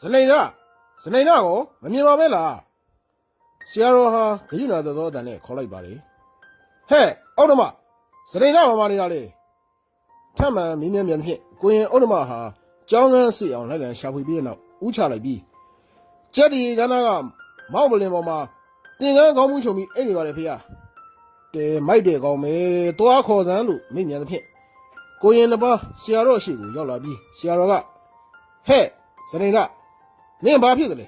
ဇနေနာဇနေနာကိုမမြင်ပါပဲလားဆရာတော်ဟာဂရုဏာတော်သောအတန်နဲ့ခေါ်လိုက်ပါလေဟဲ့အောက်ဓမ္မဇနေနာမမနေတာလေထပ်မံမင်းမြန်မြန်ဖြင့်ကိုရင်အောက်ဓမ္မဟာကြောင်းကန်းစီအောင်လိုက်လံရှာဖွေပြီးတဲ့နောက်ဥချလိုက်ပြီးကျက်ဒီကနာကမောက်ပလင်ပေါ်မှာတင်ကန်းကောင်းမှုချုံပြီးအိတ်နေပါလေဖေ။တဲမိုက်တယ်ကောင်းမယ်တွားခေါ်စမ်းလို့မိမြန်သဖြင့်ကိုရင်တစ်ပါးဆရာတော်ရှိကိုရောက်လာပြီးဆရာတော်ကဟဲ့ဇနေနာ နင်ဘာဖြစ်တယ်လဲ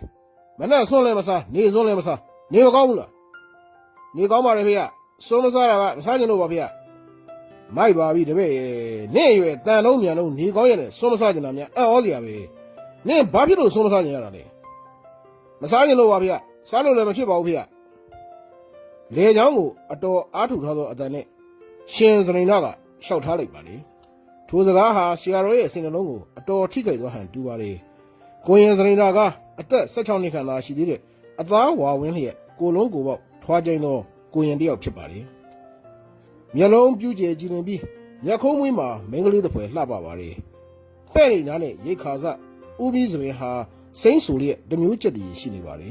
မနဲ့ဆွန်းလဲမစားနေဆွန်းလဲမစားနေမကောင်းဘူးလားနေကောင်းပါလေဖေ။ဆွန်းမစားတာကမစားကြလို့ပါဖေ။မိုက်ပါပြီတပည့်ရဲ့နင့်ရွယ်တန်လုံးမြန်လုံးနေကောင်းရတဲ့ဆွန်းမစားကြတာများအံ့ဩစရာပဲနင်ဘာဖြစ်လို့ဆွန်းမစားကြရတာလဲမစားကြလို့ပါဖေ။စားလို့လည်းမဖြစ်ပါဘူးဖေ။လေချောင်းကိုအတော်အားထုတ်ထားသောအတန်နဲ့ရှင်စရိန်နာကရှောက်ထားလိုက်ပါလေထိုစကားဟာဆရာတော်ရဲ့စင်ကလုံးကိုအတော်ထိခိုက်သွားဟန်တူပါလေ ကိုရင်စရိန်နာကအသက်16နှစ်ခန့်သာရှိသေးတဲ့အသားဝါဝင်းလျက်ကိုလုံးကိုပေါက်ထွားကျိန်းသောကိုရင်တယောက်ဖြစ်ပါလေမျက်လုံးပြူးကျယ်ကြည်လင်ပြီးမျက်ခုံးမွေးမှာမင်းကလေးတစ်ဖွဲလှပပါလေပဲ့နေနားနဲ့ရိတ်ခါစဥပြီးစရင်ဟာစိမ့်ဆူလျက်တစ်မျိုးချက်တည်ရှိနေပါလေ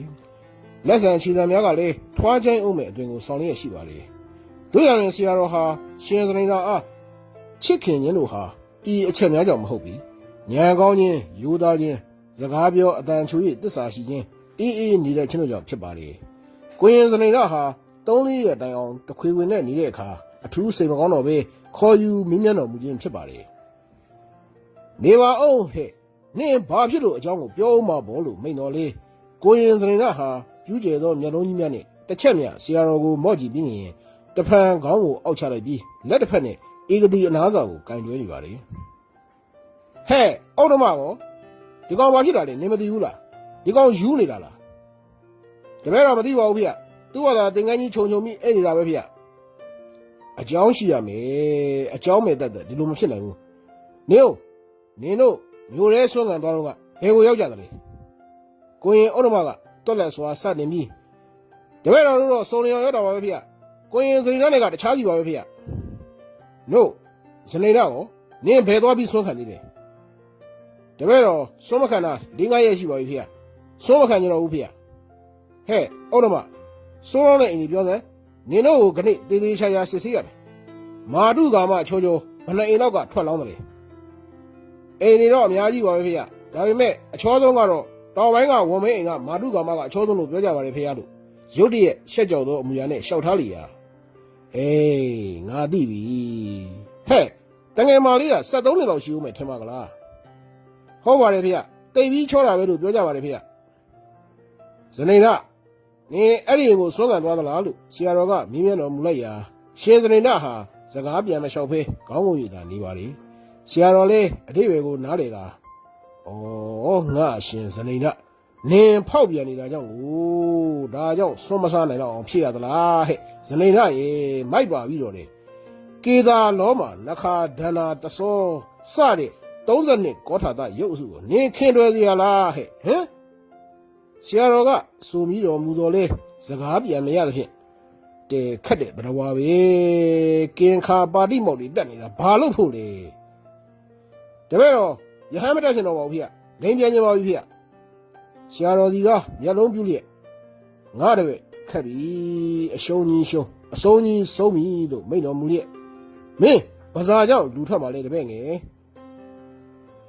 လက်ဆံခြေစံများကလည်းထွားချိုင်းအောင်မဲ့အတွင်ကိုဆောင်လျက်ရှိပါလေတို့ရရင်ဆရာတော်ဟာရှင်စရိန်သာအားချစ်ခင်ခြင်းတို့ဟာဤအချက်များကြောင့်မဟုတ်ပြီဉာဏ်ကောင်းခြင်းယူသားခြင်း စကားပြောအတန်ချူ၍တစ္ဆာရှိခြင်းအေးအေးနေတဲ့ခြင်းတို့ကြောင့်ဖြစ်ပါလေကိုရင်စရိန်သာဟာသုံးလေးရတိုင်အောင်တခွေဝင်နဲ့နေတဲ့အခါအထူးစိတ်မကောင်းတော့ပဲခေါ်ယူမင်းမြတ်တော်မူခြင်းဖြစ်ပါလေနေပါအောင်ဟဲ့နင်ဘာဖြစ်လို့အကြောင်းကိုပြောဦးမှာဘောလို့မိန်တော်လေးကိုရင်စရင်ကဟာပြူးကျဲသောမျက်လုံးကြီးများနဲ့တစ်ချက်မြဆရာတော်ကိုမော့ကြည့်ပြီးရင်တဖန်ခေါင်းကိုအောက်ချလိုက်ပြီးလက်တစ်ဖက်နဲ့အေဂတိအနားစာကိုကင်တွဲနေပါလေဟဲ့အောက်ဓမ္မကော ဒီကောင်ဘာဖြစ်တာလဲနင်မသိဘူးလားဒီကောင်ယူနေတာလားတပည့်တော်မသိပါဘူးဖေ။သူ့ဘာသာသင်္ကန်းကြီးခြုံခြုံပြီးအဲ့နေတာပဲဖေ။အကြောင်းရှိရမယ်အကြောင်းမဲ့တတ်တယ်ဒီလိုမဖြစ်နိုင်ဘူး။နင်တို့နင်တို့မျိုးရဲဆွမ်းကန်သွားတော့ကဘယ်ကိုရောက်ကြသလဲ။ကိုရင်ဩရမကတွက်လက်စွာစတင်ပြီးတပည့်တော်တို့တော့စုံလင်အောင်ရောက်တာပါပဲဖေ။ကိုရင်စရိနာနဲ့ကတခြားစီပါပဲဖေ။ No ဇနေနာကိုနင်းဘယ်သွားပြီးဆွမ်းခံသေးတယ်။ တပည့်တော်ဆွမ်းမခံတာ၄၅ရက်ရှိပါပြီဖေ။ဆွမ်းမခံကြတော့ဘူးဖေ။ဟဲ့ဩရမဆွမ်းတဲ့အိမ်ကြီးပြောစမ်းနင်တို့ကိုခဏတေးသေးချာချာစစ်ဆေးရတယ်။မာတုကာမချိုးချိုးဘယ်နှအိမ်လောက်ကထွက်လောင်းတယ်။အိမ်တွေတော့အများကြီးပါပဲဖေ။ဒါပေမဲ့အချောဆုံးကတော့တောင်ပိုင်းကဝန်မင်းအိမ်ကမာတုကာမကအချောဆုံးလို့ပြောကြပါတယ်ဖေရလို့ရုတ်တရက်ရှက်ကြော်သောအမူအရာနဲ့ရှောက်ထားလီယာအေးငါသိပြီဟဲ့တငယ်မလေးက73နှစ်လောက်ရှိဦးမယ်ထင်ပါကလား ဟုတ်ပါတယ်ဖေရတိတ်ပြီးချောတာပဲလို့ပြောကြပါတယ်ဖေရဇနေနာနင်အဲ့ဒီအိမ်ကိုစွန့်ကန်သွားသလားလို့ဆရာတော်ကမြင်းမြတ်တော်မူလိုက်ရာရှင်ဇနေနာဟာစကားပြန်မလျှောက်ဖဲခေါင်းငုံယူတာနေပါလေဆရာတော်လည်းအတိတ်ပဲကိုနားလေတာ။ဩငါအရှင်ဇနိဒနင်ဖောက်ပြန်နေတာကြောင့်ကိုဒါကြောင့်ဆွမ်းမစားနိုင်တော့အောင်ဖြစ်ရသလားဟဲ့ဇနိဒရေမိုက်ပါပြီတော့လေကေသာလောမှာနခါဒန္နာတစောစတဲ့ 30နှစ်ကောထာတရုပ်အစုကိုနင်ခင်တွယ်စီရလားဟဲ့ဟမ်ဆရာတော်ကဆိုပြီးတော်မူတော်လဲစကားပြန်မရသဖြင့်တဲခက်တဲ့တရားဝါပဲကင်ခါပါတိမောက်တွေတက်နေတာဘာလို့ဖို့လဲတပည့်တော်ရဟန်းမတက်ချင်တော့ပါဘူးဖေ။လိန်ပြန်ချင်ပါဘူးဖေ။ဆရာတော်ဒီကမျက်လုံးပြူလျက်ငါတပည့်ခက်ပြီအရှုံးကြီးရှုံးအစိုးကြီးဆုံးပြီလို့မိန့်တော်မူလျက်မင်းဘာသာကြောင့်လူထွက်มาလဲတပည့်ငယ်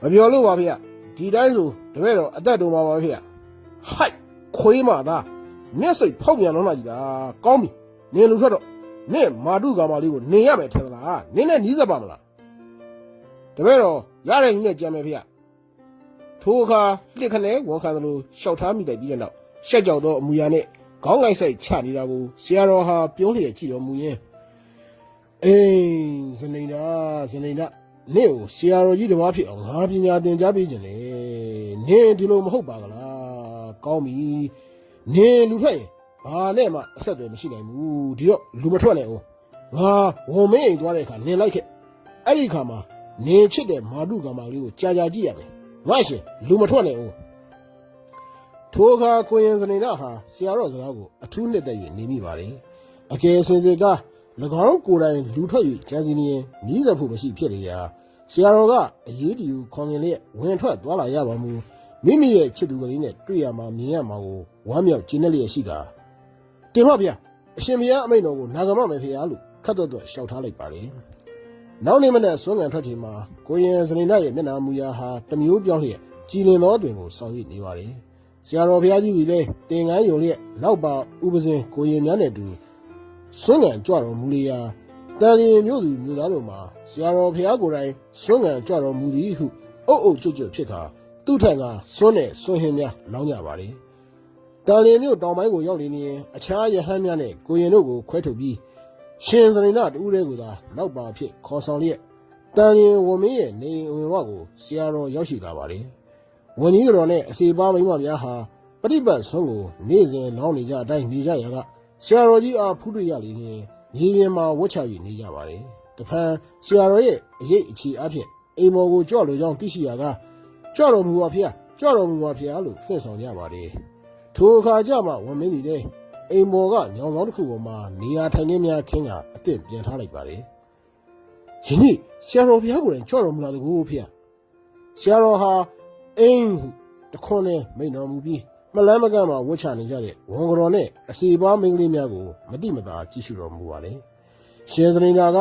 မပြောလို့ပါဖေ။ဒီတိုင်းဆိုတပည့်တော်အသက်တုံပါပါဖေ။ဟိုက်ခွေးမသားမျက်စိဖောက်ပြန်လုံးလာကြည့်တာကောင်းပြီနင်လူထွက်တော့နင့်မာတုကာမလေးကိုနေရမယ်ထင်သလားနင်းနဲ့နီးစပ်ပါမလားတပည့်တော်ရတဲ့နည်းနဲ့ကြံမယ်ဖေ။ထိုအခါလှစ်ခနဲဝန်ခံသလိုရှောက်ထားမိတိုက်ပြီးတဲ့နောက်ရှက်ကြောက်သောအမူအရာနဲ့ခေါင်းငိုက်ဆိုင်ချနေတာကိုဆရာတော်ဟာပြုံးလျက်ကြည့်တော်မူရင်းအေးဇနေနာဇနေနာ နင့်ကိုဆရာတော်ကြီးတစ်ပါးဖြစ်အောင်ငါပညာသင်ကြားပေးခြင်းလေနင်းဒီလိုမဟုတ်ပါကလားကောင်းပြီနင်းလူထွက်ရင်ဘာနဲ့မှအဆက်အသွယ်မရှိနိုင်ဘူးဒီတော့လူမထွက်နိုင်အောင်ငါဝန်မင်းအိမ်သွားတဲ့အခါနင်းလိုက်ခဲ့အဲ့ဒီအခါမှာနေချစ်တဲ့မာတုကမာလေးကိုကြာကြာကြည့်ရမယ်။ငါရှင်လူမထွက်နိုင်ဘူး။ထိုအခါကိုရင်စနေနာဟာဆရာတော်စကားကိုအထူးနှစ်သက်၍နေမိပါလေ။အကယ်စင်စစ်က၎ င်းကိုယ်တိုင်လူထွက်၍ဂျန်စီနီယန်မြည်စပ်ဖို့မရှိဖြစ်လေရာဆရာတော်ကအရေးတူခေါင်ရင်လျက်ဝင်ထွက်သွားလာရပါမူမိမိရဲ့ချစ်သူကလေးနဲ့တွေ့ရမှာမြင်ရမှာကိုဝမ်းမြောက်ကျဉ်းလျက်ရှိကတင်မဗျာအရှင်ဘုရားအမိန့်တော်ကိုနာဂမမယ်ဖေရလို့ခတ်တော့တော့ရှောက်ထားလိုက်ပါလေနောက်နေ့မနေ့ဆွမ်းငံထွက်ချိန်မှာကိုရင်စနေနရဲ့မျက်နှာမူရာဟာတစ်မျိုးပြောင်းလျက်ကြည်လင်သောတွင်ကိုဆောင်ရွက်နေပါတယ်ဆရာတော်ဘုရားကြီးဒီလေတင်ကန်းယုံလျက်နောက်ပါဥပဇင်ကိုရင်များနဲ့အတူ ဆွမ်းငံကြွတော်မူလျာတန်ရင်မြို့သူမြို့သားတို့မှာဆရာတော်ဘုရားကိုယ်တိုင်ဆွမ်းငံကြွတော်မူသည်ဟုအုပ်အုပ်ကျွတ်ကျွတ်ဖြစ်ခါသူ့ထံကဆွမ်းနဲ့ဆွမ်းဟင်းများလောင်းကြပါလေတန်ရင်မြို့တောင်ပိုင်းကိုရောက်နေရင်အခြားရဟန်းများနဲ့ကိုရင်တို့ကိုခွဲထုတ်ပြီးရှင်စရိနာတူးတဲ့ကူသာနောက်ပါဖြစ်ခေါ်ဆောင်လျက်တန်ရင်ဝမင်းရဲ့နေအိမ်ဝင်ဝကိုဆရာတော်ရောက်ရှိလာပါတယ်။ဝန်ကြီးတော်နဲ့အစီပါမိန်းမများဟာပฏิပတ်ဆုံးကိုနေ့စဉ်လောင်းနေကြအတိုင်းနေကြရက ဆရာတော်ကြီးအားဖူးတွေ့ရလေရင်မြေပြင်မှာဝတ်ချ၍နေကြပါတယ်။တဖန်ဆရာတော်ရဲ့အရေးအချီအဖြစ်အိမ်မော်ကိုကြွလို့ကြောင်းသိရှိရကကြွတော်မူပါဖေ။ကြွတော်မူပါဖေလို့ဖွင့်ဆောင်ကြပါတယ်။ထိုအခါကျမှဝမင်းကြီးတဲ့အိမ်မော်ကညောင်ဆောင်တစ်ခုပေါ်မှာနေရာထိုင်ခင်းများခင်းကအစ်စ်ပြန်ထားလိုက်ပါတယ်။ယနေ့ဆရာတော်ဘုရားကိုယ်တိုင်ကြွတော်မူလာတကူဖေ။ဆရာတော်ဟာအင်းဟုတခွန်းနဲ့မိန်တော်မူပြီး မလန်းမကန့်မှာဝှချနေကြတဲ့ဝန်ကတော်နဲ့အစီပွားမိန်းကလေးများကိုမတိမတာကြည့်ရှုတော်မူပါလေ။ရှင်စရိနာက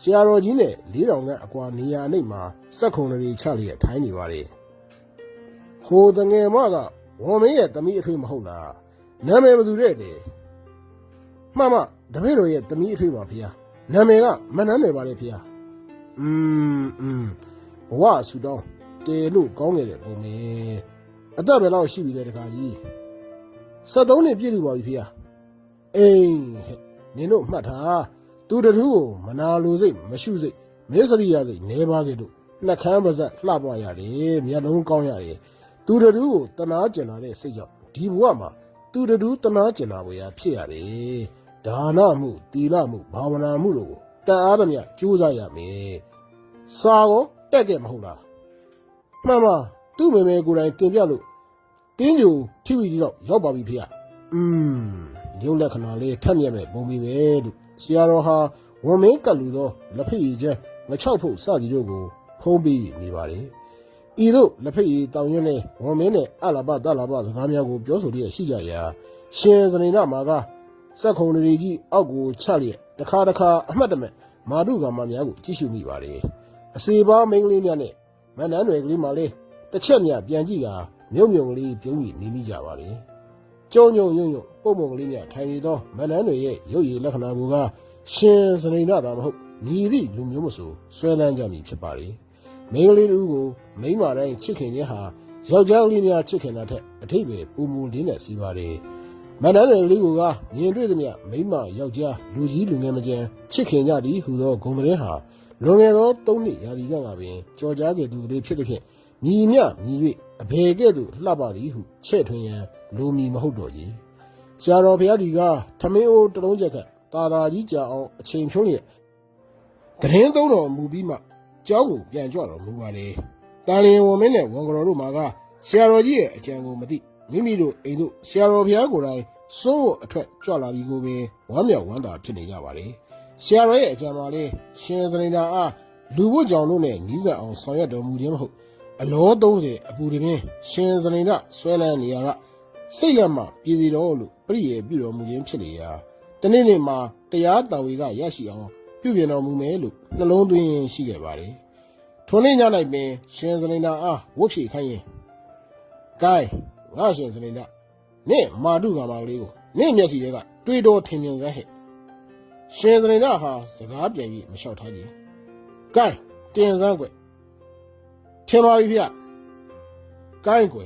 ဆရာတော်ကြီးနဲ့လေးတော်ကအကွာနေရာအိတ်မှာစက်ခုံတွေချလျက်ထိုင်းနေပါလေ။ဟိုတငယ်မကဝန်မင်းရဲ့တမိအထွေးမဟုတ်လား။နာမည်ဘယ်သူတဲ့တဲ့ မှန်မှတပည့်တော်ရဲ့တမီးအထွေးပါဖေဟာနာမည်ကမနှမ်းနယ်ပါလေဖေဟာอืมอืมဘဝဆူတောင်းတေလို့ကောင်းနေတဲ့ပုံမေ အသက်ပဲတော့ရှိပြီတဲ့တခါကြီး73နှစ်ပြည့်ပြီပါပြီဖေဟာအေးဟဲ့နင်တို့မှတ်ထားသူတထူးကိုမနာလိုစိတ်မရှုစိတ်မေစရိယစိတ်နေပါခဲ့တို့နှက်ခမ်းပါဇက်လှပွားရတယ်မျက်လုံးကောင်းရတယ်သူတထူးကိုတနာကျင်လာတဲ့စိတ်ကြောင့်ဒီဘဝမှာသူတထူးတနာကျင်လာဝေရဖြစ်ရတယ်ဒါနမှုတီလမှုဘာဝနာမှုတို့ကိုတန်အားသမျှကြိုးစားရမယ်။စာကိုတက်ခဲ့မဟုတ်လား။မှန်ပါ သူ့မေမေကိုယ်တိုင်တင်ပြလို့တင်းကျူထိဝီတီတော့ရောက်ပါပြီဖေ။อืมရုပ်လက္ခဏာလေးထက်မြက်မဲ့ပုံပြီးပဲလို့ဆရာတော်ဟာဝန်မင်းကတ်လူသောလက်ဖက်ရည်ကျဲငချောက်ဖို့စသည်တို့ကိုဖုံးပြီးနေပါလေ။ဤတို့လက်ဖက်ရည်တောင်ရင်းနဲ့ဝန်မင်းနဲ့အလာဘတလာဘစကားများကိုပြောဆိုလျက်ရှိကြရာရှင်စနေနာမှာကစက်ခုံတွေကြီးအောက်ကိုချလျက်တခါတခါအမှတ်တမဲ့မာတုကမများကိုကြည့်ရှုမိပါလေအစီပါမိန်းကလေးများနဲ့မန္တန်တွေကလေးမှလေး တစ်ချက်မြပြန်ကြည့်ကမြုံမြုံလေးပြုံးပြီးနေမိကြပါလေကျုံညုံညုံညုံပုံပုံကလေးများထိုင်နေသောမန္တန်တွေရဲ့ရုပ်ရည်လက္ခဏာကရှင်စနေနာတာမဟုတ်ညီသည့်လူမျိုးမဆိုဆွဲလန်းကြမည်ဖြစ်ပါလေမိန်းကလေးတို့ကိုမိန်းမတိုင်းချစ်ခင်ခြင်းဟာယောက်ျားကလေးများချစ်ခင်တာထက်အထိပ္ပယ်ပူမူလေးနဲ့စီပါလေမန္တန်လေးကမြင်တွေ့သမျှမိမယောက်ျားလူကြီးလူငယ်မကျန်ချစ်ခင်ကြသည်ဟူသောဂုံမင်းဟာလွန်ခဲ့သော၃နှစ်ရာသီကကပင်ကြော်ကြားခဲ့သူကလေးဖြစ်သည်ဖြင့် ညီမြညီ၍အဘေကဲ့သို့လှပသည်ဟုချဲ့ထွင်ရန်လူမီမဟုတ်တော့ကြီးဆရာတော်ဘုရားဒီကထမင်းအိုးတစ်လုံးချက်ကတာတာကြီးကြာအောင်အချိန်ဖြုံးလျက်တရင်သုံးတော်မူပြီးမှကျောင်းကိုပြန်ကြွတော်မူပါလေတန်လျင်ဝန်မင်းနဲ့ဝန်ကတော်တို့မှာကဆရာတော်ကြီးရဲ့အကြံကိုမသိမိမိတို့အိမ်တို့ဆရာတော်ဘုရားကိုယ်တိုင်စိုးဝအထက်ကြွလာသည်ကိုပင်ဝမ်းမြောက်ဝမ်းသာဖြစ်နေကြပါလေဆရာတော်ရဲ့အကြံပါလေရှင်စရိန္ဒာအားလူဘုကြောင့်တို့နဲ့နီးစပ်အောင်ဆောင်ရွက်တော်မူခြင်းမဟုတ် အလော30အပူတပင်းရှင်စရိန္ဒာဆွဲလန်းနေရကစိတ်လက်မှပြည်စီတော်လို့ပြည့်ရပြုတော်မူခြင်းဖြစ်လေရာတနေ့နေ့မှာတရားတော်ဝေကရရှိအောင်ပြုပြင်တော်မူမယ်လို့နှလုံးသွင်းရှိခဲ့ပါတယ်ထိုနေ့ည၌ပင် ရှင်စရိန္ဒာအားဝတ်ဖြည့်ခိုင်းရင် gain ငါရှင်စနေတော့နင့်မာတုကမာကလေးကိုနင့်မျက်စီတွေကတွေးတော်ထင်မြင်စမ်းဟဲ့ရှင်စနေတော့ဟာစကားပြန်ပြီးမလျှောက်ထားကြည့် gain တင်စမ်းကွ ထင်ပါပြီဗျ gain ကွ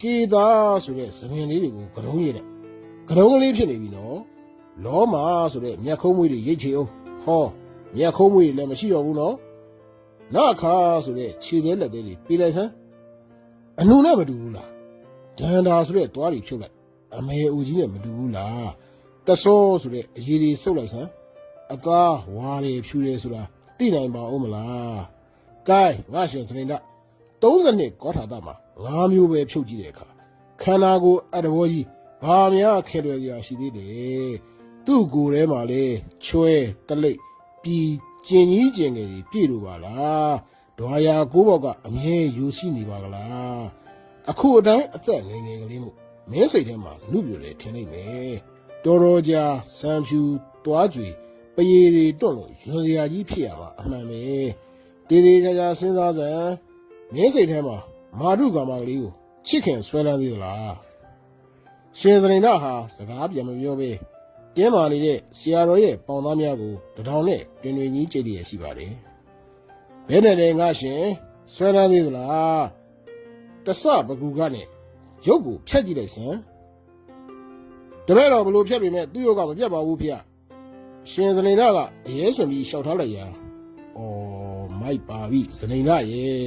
ကီတာဆိုတဲ့စပင်လေးတွေကိုကရုံးရတဲ့ကရုံးကလေးဖြစ်နေပြီနော်လောမာဆိုတဲ့မြက်ခုံးမွေးတွေရိတ်ချေအောင်ဟောမြက်ခုံးမွေးတွေလည်းမရှိတော့ဘူးနော်နာခါဆိုတဲ့ခြေသေးလက်သေးတွေပြေးလိုက်စမ်းအနုနဲ့မတူဘူးလားဒန်ဒါဆိုတဲ့သွားတွေဖြုတ်လိုက်အမေဦးကြီးနဲ့မတူဘူးလားတဆောဆိုတဲ့အရေးတွေစုပ်လိုက်စမ်းအသားဝါတွေဖြူတယ်ဆိုတာသိနိုင်ပါဦးမလား ကဲငါရှင်စနေဒ30နှစ်ကောထာတမှာငါးမျိုးပဲဖြုတ်ကြည့်တဲ့အခါခန္ဓာကိုယ်အတဘောကြီးဘာများခဲလွယ်စရာရှိသေးတယ်သူ့ကိုယ်ထဲမှာလေချွဲတလိပ်ပြီးကျင်ကြီးကျင်ငယ်တွေပြည့်လို့ပါလားဒွာယာကိုးဘောက်ကအမြဲယူရှိနေပါကလားအခုအတိုင်းအသက်ငယ်ငယ်ကလေးမှုမင်းစိတ်ထဲမှာလူပြိုတယ်ထင်လိုက်မယ်တော်တော်ကြာစံဖြူတွားကြွေပရေတွေတွန့်လို့ရွံစရာကြီးဖြစ်ရမှာအမှန်ပဲ တေးသေးချာချာစဉ်းစားစမ်းမင်းစိတ်ထဲမှာမာဓုကာမကလေးကိုချစ်ခင်ဆွဲလန်းသေးသလားရှင်စရိန္ဒဟာစကားပြန်မပြောပဲတင်းမာနေတဲ့ဆရာတော်ရဲ့ပေါင်သားများကိုတထောင်နဲ့တွင်တွင်ကြီးကြိတ်ရရှိပါတယ်ဘဲနဲ့လည်းငါရှင်ဆွဲလန်းသေးသလားတဆပကူကနဲ့ရုပ်ကိုဖြတ်ကြည့်လိုက်စမ်းတပည့်တော်ဘလို့ဖြတ်ပေမဲ့သူ့ရုပ်ကမပြတ်ပါဘူးဖေ။ရှင်စနေနာကအရေးဆွန်ပြီးရှောက်ထားလိုက်ရာ။အော် မိုက်ပါပြီစနေနာရဲ့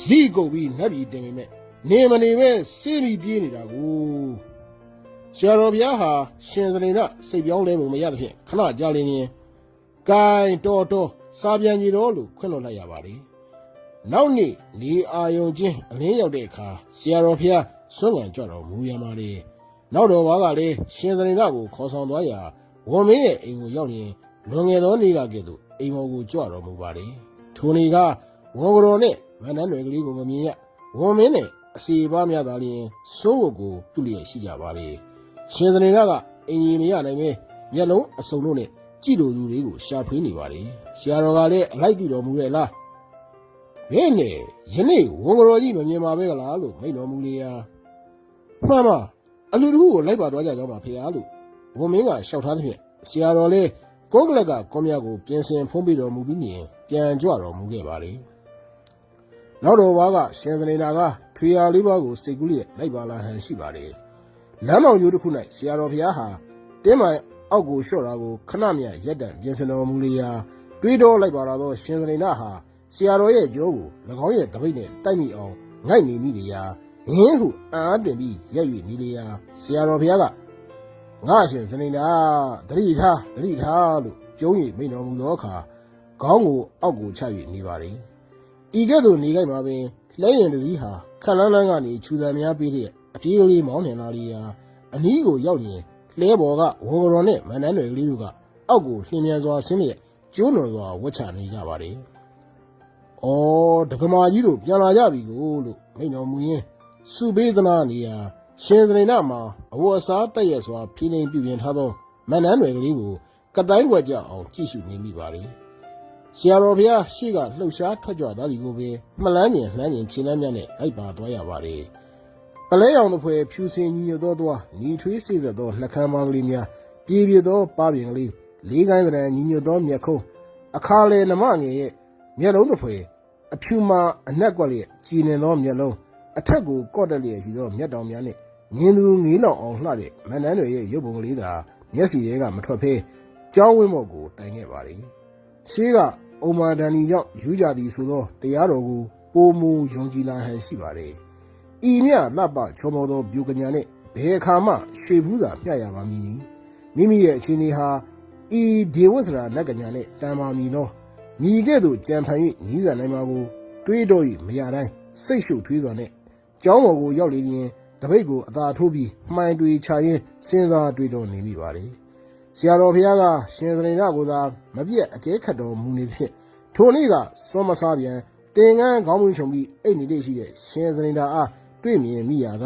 ဇီးကုန်ပြီးနှက်ပြီးတင်ပေမဲ့နေမနေပဲစေးပြီးပြေးနေတာကိုဆရာတော်ဘုရားဟာရှင်စနေနာစိတ်ပြောင်းလဲမှုမရသဖြင့်ခဏကြာလင်းရင်ဂိုင်းတော်တော်စာပြန်ကြီးတော်လို့ခွင့်လွှတ်လိုက်ရပါလေ။နောက်နေ့နေအာယုံချင်းအလင်းရောက်တဲ့အခါဆရာတော်ဖျားဆွမ်းငံကြွတော်မူရမှာလေနောက်တော်ဘာကလည်းရှင်စရိန္ဒကိုခေါ်ဆောင်သွားရာဝန်မင်းရဲ့အိမ်ကိုရောက်ရင်လွန်ငယ်သောနေ့ကကဲ့သို့အိမ်မော်ကိုကြွတော်မူပါလေ ထိုနေ့ကဝန်ကတော်နဲ့မန္တန်တွေကလေးကိုမမြင်ရဝန်မင်းနဲ့အစီပါများသာလျင်စိုးဝတ်ကိုပြုလျက်ရှိကြပါလေရှင်စရိန္ဒကအင်ကြီးမရနိုင်ပဲမျက်လုံးအစုံလို့နဲ့ကြည့်လိုလူတွေကိုရှာဖွေနေပါလေဆရာတော်ကလည်းအလိုက်တည်တော်မူရဲ့လား။ဟဲ့နေယနေ့ဝန်ကတော်ကြီးမမြင်ပါပဲကလားလို့မိန့်တော်မူလေရာ။မှန်ပါအလူတခုကိုလိုက်ပါသွားကြကြောင်းပါဖေဟာလို့ဝန်မင်းကရှောက်ထားသဖြင့်ဆရာတော်လေးကောကလက်ကကောမြကိုပြင်ဆင်ဖုံးပြီးတော်မူပြီးရင် ပြန်ကြွတော်မူခဲ့ပါလေ။နောက်တော်ဘာကရှင်သနေနာကထွေရာလေးပါးကိုစိတ်ကူးလျက်လိုက်ပါလာဟန်ရှိပါလေ။လမ်းမောင်ရိုးတစ်ခု၌ဆရာတော်ဘုရားဟာတင်းမိုင်အောက်ကိုလျှော့တာကိုခဏမြရက်တံပြင်ဆင်တော်မူလေရာတွေးတော်လိုက်ပါလာသောရှင်သနေနာဟာဆရာတော်ရဲ့ကြောကို၎င်းရဲ့တပိတ်နဲ့တိုက်မိအောင်ငိုက်နေမိလေရာဟင်းဟုအာအတင်ပြီးရက်၍နေလေရာဆရာတော်ဘုရားကငါရှင်စနေတာတတိထားတတိထားလို့ကျုံး၍မိန်တော်မူသောအခါ ခေါင်းကိုအောက်ကိုချ၍နေပါလေဤကဲ့သို့နေကြမှာပင်လဲရင်တစည်းဟာခက်လန်းလန်းကနေခြူသံများပြီးလျက်အပြေးကလေးမောင်းနေလာလေရာအနီးကိုရောက်ရင်လဲဘော်ကဝေကတော်နဲ့မန္တန်တွေကလေးတို့ကအောက်ကိုလှင်မြန်စွာဆင်းလျက်ကျိုးနွယ်စွာဝတ်ချနေကြပါလေ။အော်ဒကမာကြီးတို့ပြန်လာကြပြီကိုလို့မိန်တော်မူရင်းစုပေးသနာနေရာရှင်စရိနာမှာအဝတ်အစားတက်ရက်စွာဖိနေပြုပြင်ထားသောမန္တန်တွေကလေးကိုကတိုင်းွက်ကြအောင်ကြည့်ရှုနေမိပါလေ။ ဆရာတော်ဘုရားရှေ့ကလှုပ်ရှားထွက်ကြွသွားသည်ကိုပဲမလန်းကျင်လှမ်းကျင်ခြေလမ်းများနဲ့လိုက်ပါသွားရပါလေ။ပလဲရောင်တစ်ဖွဲဖြူစင်ညီညွတ်သောသွားညီထွေးစေစသောနှကမ်းပေါင်းကလေးများပြေပြေသောပါပြင်ကလေးလေးကိုင်းသဏ္ဍာန်ညီညွတ်သောမျက်ခုံးအခါလေနမငယ်ရဲ့မျက်လုံးတစ်ဖွဲအဖြူမာအနက်ကွက်လျက်ကြည်နေသောမျက်လုံးအထက်ကိုကော့တက်လျက်ရှိသောမျက်တောင်များနှင့်ငင်းသူငေးလောင်အောင်လှတဲ့မန္တန်တွေရဲ့ရုပ်ပုံကလေးသာမျက်စီတွေကမထွက်ဖဲကြောင်းဝင်းမော်ကိုတိုင်ခဲ့ပါလေ ရှေးကအုံမာဒန်နီကြောင့်ယူကြသည်ဆိုသောတရားတော်ကိုပိုမူယုံကြည်လာဟန်ရှိပါလေဤမြလှပချောမောသောဗျူကညာနှင့်ဘယ်အခါမှရွှေဘူးစာမျှရပါမည်နီမိမိရဲ့အခြေအနေဟာဤဒေဝစရာလက်ကညာနှင့်တန်ပါမည်နော်ညီကဲ့သို့ကြံဖန်၍နီးစံနိုင်မှာကိုတွေးတော့၍မရတိုင်းစိတ်ရှုပ်ထွေးစွာနဲ့ကျောင်းပေါ်ကိုရောက်လေရင်တပိတ်ကိုအသာထိုးပြီးမှိုင်တွေချရင်စဉ်းစားတွေးတော့နေမိပါလေ ဆရာတော်ဘုရားကရှင်စရိနာကိုသာမပြည့်အကျဲခတ်တော်မူနေသဖြင့်ထိုနေ့ကစောမစားပြန်တင်ငန်းခေါင်းမွေးချုံပြီးအိတ်နေလေးရှိတဲ့ရှင်စရိနာအားတွေ့မြင်မိရာက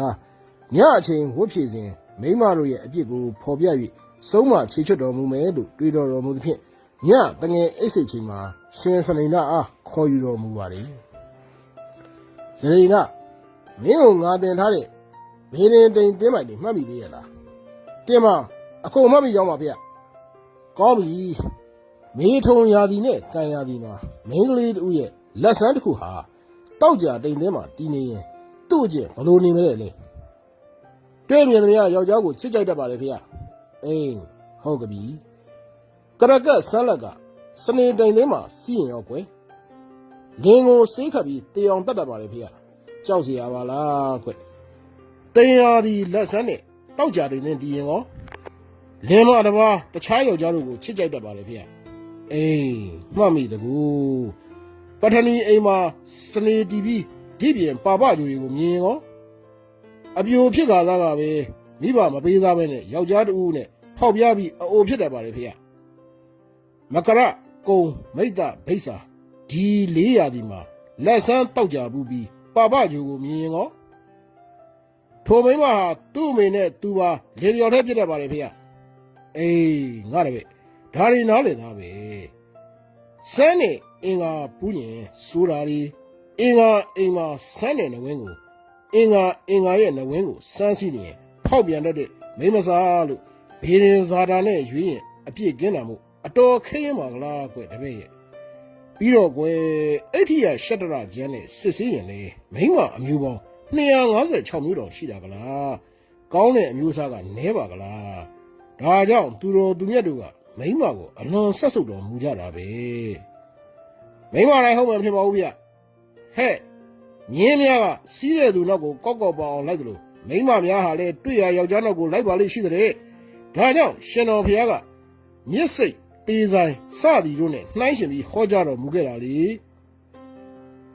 ညအချိန်ဝတ်ဖြည့်စဉ်မိမတို့ရဲ့အပြစ်ကိုဖော်ပြ၍စုံးမချေချွတ်တော်မူမယ်လို့တွေးတော်တော်မူသဖြင့်ညတငယ်အိတ်စိတ်ချိန်မှာရှင်စနေနာအားခေါ်ယူတော်မူပါလေစနေနာမင်းကိုငါတင်ထားတဲ့ဘေးရင်တိန်တင်းမိုက်တွေမှတ်မိသေးရဲ့လားတင်မ အကုန်မမီရောက်ပါဗျကောင်းပြီမေထုံရာသီနဲ့ကံရာသီမှာမိန်းကလေးတို့ရဲ့လက်ဆန်းတစ်ခုဟာတောက်ကြတိမ်သင်းမှာတည်နေရင်သူ့ကျင်ဘလို့နေမလဲလေတွေ့မြင်သမ ्या ယောက်ျားကိုချစ်ကြိုက်တတ်ပါလေဖေ။အေးဟုတ်ကပြီ။ကရကတ်ဆန်းလက်ကစနေတိုင်သင်းမှာစီရင်ရောက်ကွယ်။လင်းကိုစေးခတ်ပြီးတေအောင်တတ်တတ်ပါလေဖေ။ကြောက်စီရပါလားကွယ်။တင်ရသည်လက်ဆန်းနဲ့တောက်ကြတိုင်သင်းဒီရင်ရော လင်းမတပါတခြားယောက်ျားတို့ကိုချစ်ကြိုက်တတ်ပါလေဖေ။အေးမှတ်မိတကူပထနီအိမ်မှာစနေတီဗီဒီပြင်ပါပညူတွေကိုမြင်ရောအပြိုဖြစ်ကားသားကပဲမိဘမပေးသားပဲနဲ့ယောက်ျားတူနဲ့ဖောက်ပြားပြီးအအိုဖြစ်တတ်ပါလေဖေ။မကရကုံမိတ္တဘိဆာဒီလေးရာဒီမှာလက်ဆန်းတောက်ကြဘူးပြီးပါပဂျူကိုမြင်ရင်ကောထိုမိန်းမဟာသူ့အမေနဲ့သူပါလေလျော်ထဲပြစ်တတ်ပါလေဖေ အေးငါတပည့်ဒါရီနားလေသားပဲစမ်းနေအင်္ဂါပူးရင်ဆိုတာရီအင်္ဂါအင်္ဂါစမ်းတဲ့နဝင်းကိုအင်္ဂါအင်္ဂါရဲ့နဝင်းကိုစမ်းစီနေရင်ဖောက်ပြန်တတ်တဲ့မိန်းမစားလို့ဘေးရင်ဇာတာနဲ့ရွေးရင်အပြစ်ကင်းတာမို့အတော်ခင်းပါကလားကွတပည့်ရဲ့ပြီးတော့ကွယ်အဲ့ဒီရရှတရကျန်းနဲ့စစ်စည်းရင်လေမိန်းမအမျိုးပေါင်း256မျိုးတော်ရှိတာကလားကောင်းတဲ့အမျိုးအစားကနဲပါကလား ဒါကြောင့်သူတော်သူမြတ်တို့ကမိန်းမကိုအလွန်ဆက်ဆုပ်တော်မူကြတာပဲမိန်းမတိုင်းဟုတ်မှမဖြစ်ပါဘူးဗျဟဲ့ညင်းများကစီးတဲ့သူနောက်ကိုကောက်ကောက်ပအောင်လိုက်တယ်လို့မိန်းမများဟာလည်းတွေ့ရယောက်ျားနောက်ကိုလိုက်ပါလိမ့်ရှိတဲ့ဒါကြောင့်ရှင်တော်ဖျားကမြစ်စိတ်တေးဆိုင်စသည်တို့နဲ့နှိုင်းရှင်ပြီးဟောကြားတော်မူခဲ့တာလေ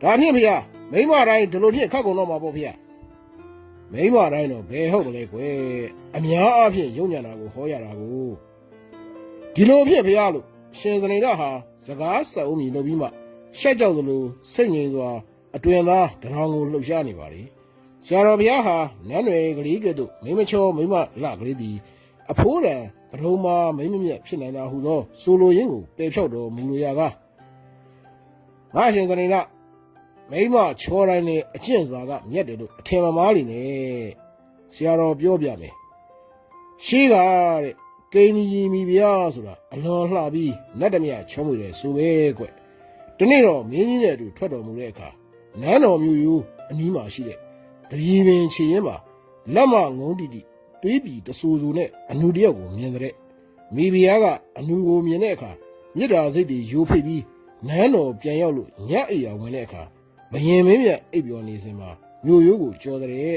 ဒါဖြင့်ဖျားမိန်းမတိုင်းဒီလိုဖြင့်ခတ်ကုန်တော့မှာပေါ့ဖျား မိန်းမတိုင်းတော့ဘယ်ဟုတ်ကလေးကွယ်အများအားဖြင့်ယုံညာတာကိုဟောရတာကိုဒီလိုဖြင့်ဖျားလို့ရှင်စနေတော့ဟာစကားစအုံမြည်လုပ်ပြီးမှရှက်ကြောက်သလိုစိတ်ငြိမ်စွာအတွင်သားတရောင်ကိုလှုပ်ရှားနေပါလေဆရာတော်ဘုရားဟာနန်းနယ်ကလေးကဲ့သို့မိမချောမိမလကလေးသည်အဖိုးတန်ပထုံးမမိမမြက်ဖြစ်နိုင်တာဟူသောဆိုလိုရင်းကိုပယ်ဖြောက်တော်မူလိုရာကငါရှင်စနေတော့ မိမချောတိုင်းနဲ့အကျင့်စာကမြက်တယ်လို့အထင်မမှားလိနေဆရာတော်ပြောပြမယ်ရှိကတဲ့ကိန်းကြီးမိဗျာဆိုတာအလွန်လှပြီးလက်တမချောမွေတယ်ဆိုပဲကွဒီနေ့တော့မင်းကြီးနဲ့အတူထွက်တော်မူတဲ့အခါနန်းတော်မျိုးယူအနီးမှာရှိတဲ့တပြေပင်ချီရင်မှာလက်မငုံတီတီတွေးပြီးတဆူဆူနဲ့အနူတယောက်ကိုမြင်တဲ့မိဖုရားကအနူကိုမြင်တဲ့အခါမြစ်တာစိတ်တွေယိုဖိတ်ပြီးနန်းတော်ပြန်ရောက်လို့ညအိယာဝင်တဲ့အခါ ဘယင်မင်းမြတ်အိပ်ပျော်နေစဉ်မှာမြို့ရိုးကိုကြော်တဲ့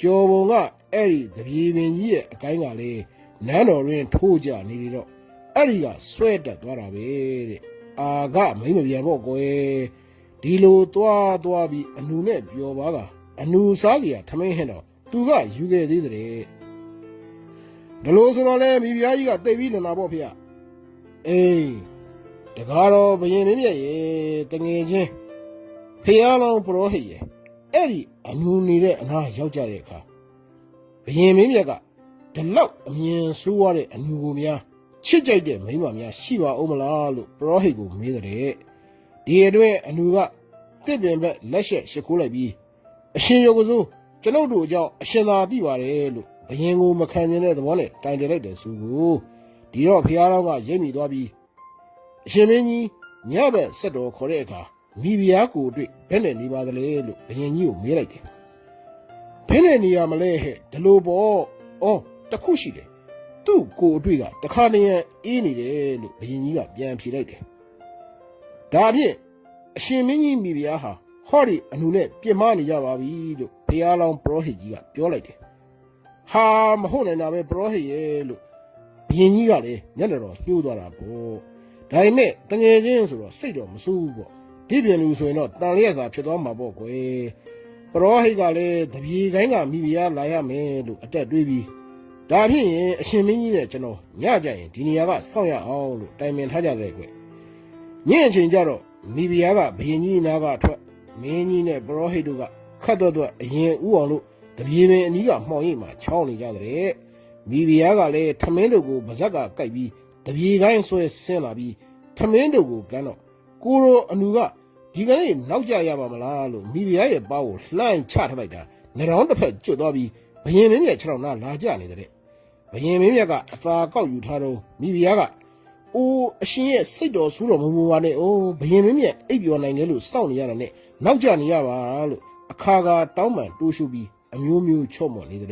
ကြော်ပုံကအဲ့ဒီတပြေပင်ကြီးရဲ့အကိုင်းကလေးနန်းတော်ရင်းထိုးကြနေတယ်တော့အဲ့ဒီကဆွဲတက်သွားတာပဲတဲ့အာကမိမ့်မပြန်ပေါ့ကွယ်ဒီလိုသွားသွားပြီးအနူနဲ့ပျော်ပါကအနူစားစီကထမင်းဟင်းတော့သူကယူခဲ့သေးတယ်ဒါလို့ဆိုတော့လေမိဖုရားကြီးကတိတ်ပြီးလွန်လာပေါ့ဖေ။အေးတကားတော့ဘယင်မင်းမြတ်ရေတငယ်ချင်း ဖះလောင်းပရောဟိတ်ရေအဲ့ဒီအနူနေတဲ့အနာရောက်ကြတဲ့အခါဘယင်မင်းမြတ်ကဒီလောက်အမြင်ဆိုးရတဲ့အနူကိုများချစ်ကြိုက်တဲ့မိန်းမများရှိပါဦးမလားလို့ပရောဟိတ်ကိုမေးတဲ့ဒီအတွင်းအနူကတစ်ပင်ဘက်လက်ရှက်ရှိခိုးလိုက်ပြီးအရှင်ယောဂစုကျွန်ုပ်တို့အကြောင်းအရှင်သာသိပါတယ်လို့ဘယင်ကိုမခံမြင်တဲ့သဘောနဲ့တိုင်တယ်လိုက်တယ်ဆိုကိုဒီတော့ဖះလောင်းကရိပ်မိသွားပြီးအရှင်မင်းကြီးညဘက်ဆက်တော်ခေါ်တဲ့အခါ မိဖုရားကိုတွေ့ဘယ်နဲ့နေပါသလဲလို့ဘယင်ကြီးကိုမေးလိုက်တယ်ဘယ်နဲ့နေရမလဲဟဲ့ဒီလိုပေါ့အော်တခုရှိတယ်သူ့ကိုအတွေ့ကတခါတည်းအေးနေတယ်လို့ဘယင်ကြီးကပြန်ဖြေလိုက်တယ်ဒါဖြင့်အရှင်မင်းကြီးမိဖုရားဟာဟောဒီအနုနဲ့ပြင်မနေကြပါပြီလို့ဘုရားလောင်းပရောဟိတ်ကြီးကပြောလိုက်တယ်ဟာမဟုတ်နိုင်တာပဲပရောဟိတ်ရဲ့လို့ဘယင်ကြီးကလည်းမျက်နှာတော်ညှိုးသွားတာပေါ့ဒါပေမဲ့တငယ်ချင်းဆိုတော့စိတ်တော့မဆိုးဘူးပေါ့ ဒီပြန်လူဆိုရင်တော့တန်လျက်စာဖြစ်သွားမှာပေါ့ကွယ်ပရောဟိတ်ကလည်းတပြေကိုင်းကမိဖုရားလာရမယ်လို့အတက်တွေးပြီးဒါဖြစ်ရင်အရှင်မင်းကြီးနဲ့ကျွန်တော်ညကြရင်ဒီနေရာကစောင့်ရအောင်လို့တိုင်ပင်ထားကြတယ်ကွညင်အချိန်ကျတော့မိဖုရားကဘယင်ကြီးနာကထွက်မင်းကြီးနဲ့ပရောဟိတ်တို့ကခတ်တော့တော့အရင်ဥအောင်လို့တပြေပင်အနီးကမှောင်ရိပ်မှာချောင်းနေကြတဲ့မိဖုရားကလည်းထမင်းတို့ကိုပါဇက်ကကိုက်ပြီးတပြေကိုင်းဆွဲဆင်းလာပြီးထမင်းတို့ကိုကန်းတော့ ကိုရောအနူကဒီကနေ့နောက်ကြရပါမလားလို့မိဖုရားရဲ့ပါးကိုလှမ်းချထားလိုက်တာနေတော်တစ်ဖက်ကျွတ်သွားပြီးဘယင်မင်းမြတ်ခြေထောက်နာလာကြနေတဲ့ဘယင်မင်းမြတ်ကအသာကောက်ယူထားတော့မိဖုရားကအိုးအရှင်ရဲ့စိတ်တော်ဆူးတော်မူမူပါနဲ့အိုးဘယင်မင်းမြတ်အိပ်ပျော်နိုင်တယ်လို့စောင့်နေရတာနဲ့နောက်ကျနေရပါလို့အခါကတောင်းပန်တိုးရှုပြီးအမျိုးမျိုးချော့မော်နေတဲ့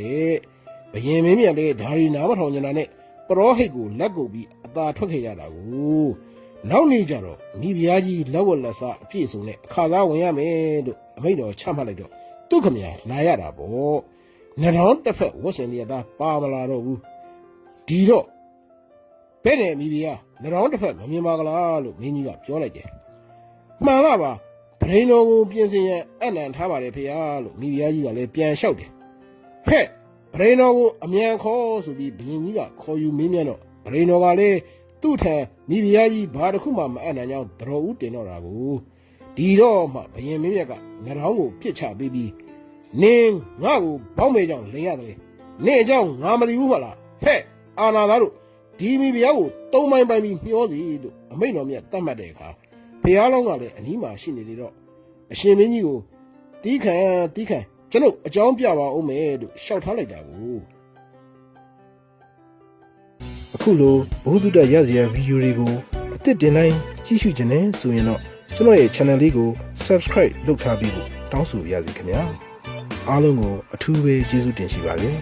ဘယင်မင်းမြတ်လည်းဓာရီနာမထောင်ကြတာနဲ့ပရောဟိတ်ကိုလက်ကုပ်ပြီးအသာထွက်ခဲ့ရတာကို နောက်နေ့ကျတော့မိဖုရားကြီးလက်ဝက်လက်စားအပြည့်စုံနဲ့အခါသားဝင်ရမယ်လို့အမိန့်တော်ချမှတ်လိုက်တော့သူ့ခမရလာရတာပေါ့နှထောင်းတစ်ဖက်ဝတ်စင်ရသားပါမလာတော့ဘူးဒီတော့ဘယ်နဲ့မိဖုရားနှထောင်းတစ်ဖက်မမြင်ပါကလားလို့မင်းကြီးကပြောလိုက်တယ်မှန်လားပါဗရင်တော်ကိုပြင်ဆင်ရန်အနံထားပါတယ်ဖေဟာလို့မိဖုရားကြီးကလည်းပြန်လျှောက်တယ်ဟဲ့ဗရင်တော်ကိုအမြန်ခေါ်ဆိုပြီးဘရင်ကြီးကခေါ်ယူမင်းမြတ်တော့ဗရင်တော်ကလည်း သူ့ထံမိဖုရားကြီးဘာတစ်ခုမှမအံ့နိုင်ကြောင်းတော်ဦးတင်တော့တာကိုဒီတော့မှဘရင်မင်းမြတ်ကငရောင်းကိုပြစ်ချပေးပြီးနင်းငါ့ကိုဘောင်းမဲကြောင့်လိန်ရတယ်နင်းအကြောင်းငါမသိဘူးမလားဟဲ့အာနာသားတို့ဒီမိဖုရားကိုသုံးပိုင်းပိုင်းပြီးမျောစီလို့အမိန့်တော်မြတ်တတ်မှတ်တဲ့အခါဘုရားလောင်းကလည်းအနီးမှာရှိနေလေတော့အရှင်မင်းကြီးကိုတီးခံတီးခံကျွန်ုပ်အကြောင်းပြပါဦးမယ်လို့ရှောက်ထားလိုက်တာကို အခုလိုဘုဒ္ဓတရဇယဗီဒီယိုတွေကိုအသစ်တင်တိုင်းကြည့်ရှုခြင်းနဲ့ဆိုရင်တော့ကျွန်တော်ရဲ့ channel လေးကို subscribe လုပ်ထားပြီးဖို့တောင်းဆိုပါရစေခင်ဗျာအားလုံးကိုအထူးပဲကျေးဇူးတင်ရှိပါတယ်